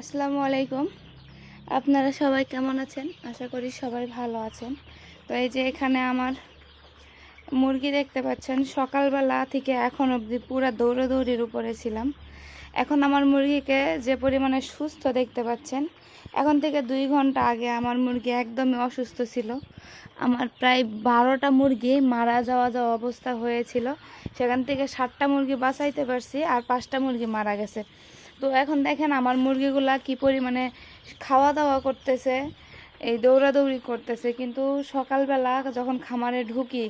আসসালামু আলাইকুম। আপনারা সবাই কেমন আছেন? আশা করি সবাই ভালো আছেন। তো এই যে এখানে আমার মুরগি দেখতে পাচ্ছেন, সকালবেলা থেকে এখন অবধি পুরো দৌড়াদৌড়ির উপরে ছিলাম। এখন আমার মুরগিকে যে পরিমাণে সুস্থ দেখতে পাচ্ছেন, এখন থেকে দুই ঘণ্টা আগে আমার মুরগি একদমই অসুস্থ ছিল। আমার প্রায় বারোটা মুরগি মারা যাওয়া যাওয়া অবস্থা হয়েছিল। সেখান থেকে সাতটা মুরগি বাঁচাইতে পারছি আর পাঁচটা মুরগি মারা গেছে। তো এখন দেখেন আমার মুরগিগুলা কি পরিমাণে খাওয়া দাওয়া করতেছে, এই দৌড়াদৌড়ি করতেছে। কিন্তু সকালবেলা যখন খামারে ঢুকি,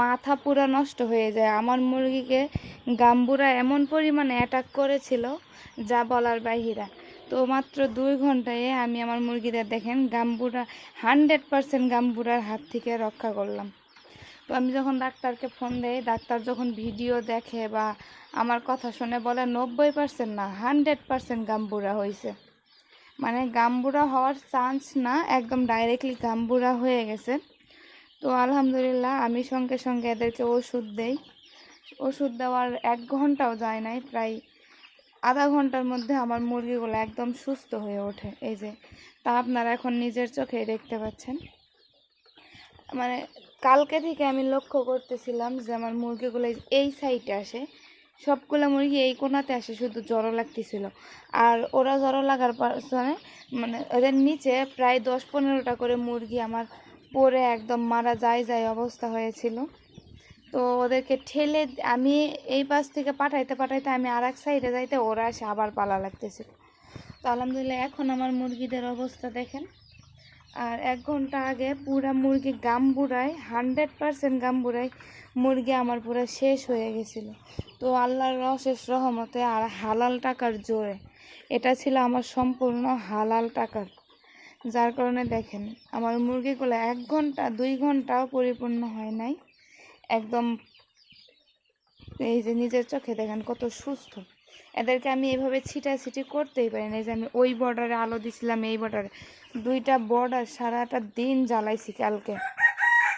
মাথা পুরো নষ্ট হয়ে যায়। আমার মুরগিকে গাম্বুরা এমন পরিমাণে অ্যাটাক করেছিল, যা বলার বাহিরা। তো মাত্র দুই ঘন্টায় আমি আমার মুরগিদের দেখেন, গাম্বুরা হান্ড্রেড পারসেন্ট গাম্বুরার হাত থেকে রক্ষা করলাম। তো আমি যখন ডাক্তারকে ফোন দেই, ডাক্তার যখন ভিডিও দেখে বা আমার কথা শুনে বলে, নব্বই পার্সেন্ট না হান্ড্রেড পার্সেন্ট গাম্বুরা হয়েছে মানে গাম্বুরা হওয়ার চান্স না, একদম ডাইরেক্টলি গাম্বুরা হয়ে গেছে। তো আলহামদুলিল্লাহ, আমি সঙ্গে সঙ্গে এদেরকে ওষুধ দেই। ওষুধ দেওয়ার এক ঘন্টাও যায় নাই, প্রায় আধা ঘণ্টার মধ্যে আমার মুরগিগুলো একদম সুস্থ হয়ে ওঠে। এই যে, তা আপনারা এখন নিজের চোখে দেখতে পাচ্ছেন। মানে কালকে থেকে আমি লক্ষ্য করতেছিলাম যে আমার মুরগিগুলো এই সাইডে আসে। সবগুলো মুরগি এই কোনাতে আসে, শুধু জ্বরও লাগতেছিল। আর ওরা জ্বর লাগার পাশে মানে ওদের নিচে প্রায় দশ পনেরোটা করে মুরগি আমার পরে একদম মারা যায় যায় অবস্থা হয়েছিল। তো ওদেরকে ঠেলে আমি এই পাশ থেকে পাঠাইতে পাঠাইতে আমি আর এক সাইডে যাইতে ওরা এসে আবার পালা লাগতেছিল। তো আলহামদুলিল্লাহ এখন আমার মুরগিদের অবস্থা দেখেন। আর এক ঘণ্টা আগে পুরা মুরগি গাম্বুরায় হান্ড্রেড পারসেন্ট গাম্বুরায় মুরগি আমার পুরো শেষ হয়ে গেছিল। তো আল্লাহর অশেষ রহমতে আর হালাল টাকার জোরে। এটা ছিল আমার সম্পূর্ণ হালাল টাকার যার কারণে দেখেন, আমার মুরগিগুলো এক ঘণ্টা, দুই ঘন্টাও পরিপূর্ণ হয় নাই। একদম এই যে নিজের চোখে দেখেন কত সুস্থ। এদেরকে আমি এভাবে ছিটাছিটি করতেই পারি না। এই যে আমি ওই বর্ডারে আলো দিছিলাম, এই বর্ডারে দুইটা বর্ডার সারাটা দিন জ্বালাইছি কালকে।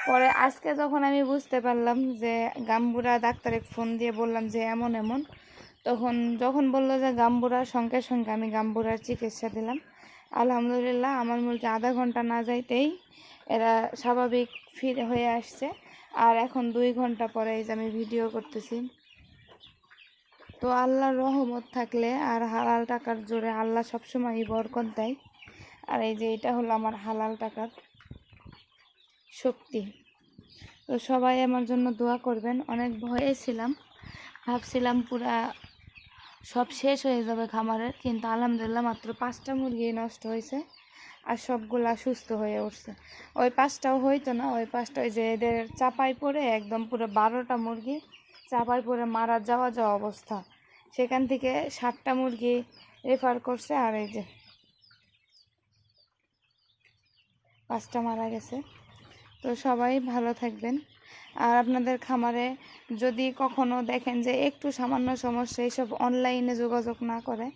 পরে আজকে যখন আমি বুঝতে পারলাম যে গাম্বুরা ডাক্তারে ফোন দিয়ে বললাম যে এমন এমন, তখন যখন বলল যে গাম্বুরার সঙ্গে সঙ্গে আমি গাম্বুরার চিকিৎসা দিলাম, আলহামদুলিল্লাহ আমার মুরগি আধা ঘণ্টা না যাইতেই এরা স্বাভাবিক ফিরে হয়ে আসছে। আর এখন দুই ঘণ্টা পরে এই যে আমি ভিডিও করতেছি। তো আল্লাহর রহমত থাকলে আর হালাল টাকার জোরে আল্লাহ সবসময়ই বরকত দেয়। আর এই যে এটা হলো আমার হালাল টাকার শক্তি। তো সবাই আমার জন্য দোয়া করবেন। অনেক ভয়ে ছিলাম। ভাবছিলাম পুরা সব শেষ হয়ে যাবে খামারের, কিন্তু আলহামদুলিল্লাহ মাত্র পাঁচটা মুরগি নষ্ট হয়েছে আর সবগুলা সুস্থ হয়ে উঠছে। ওই পাঁচটাও হইতো না, ওই পাঁচটা ওই যে এদের চাপাই পড়ে একদম পুরো বারোটা মুরগি চাপাই পড়ে মারা যাওয়া যাওয়া অবস্থা। সেখান থেকে সাতটা মুরগি রেফার করছে আর এই যে পাঁচটা মারা গেছে। তো সবাই ভালো থাকবেন। আর আপনাদের খামারে যদি কখনো দেখেন যে একটু সামান্য সমস্যা, এইসব অনলাইনে যোগাযোগ না করে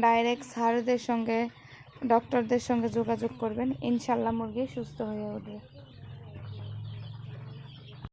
ডাইরেক্ট স্যারদের সঙ্গে ডক্টরদের সঙ্গে যোগাযোগ করবেন। ইনশাল্লাহ মুরগি সুস্থ হয়ে উঠবে।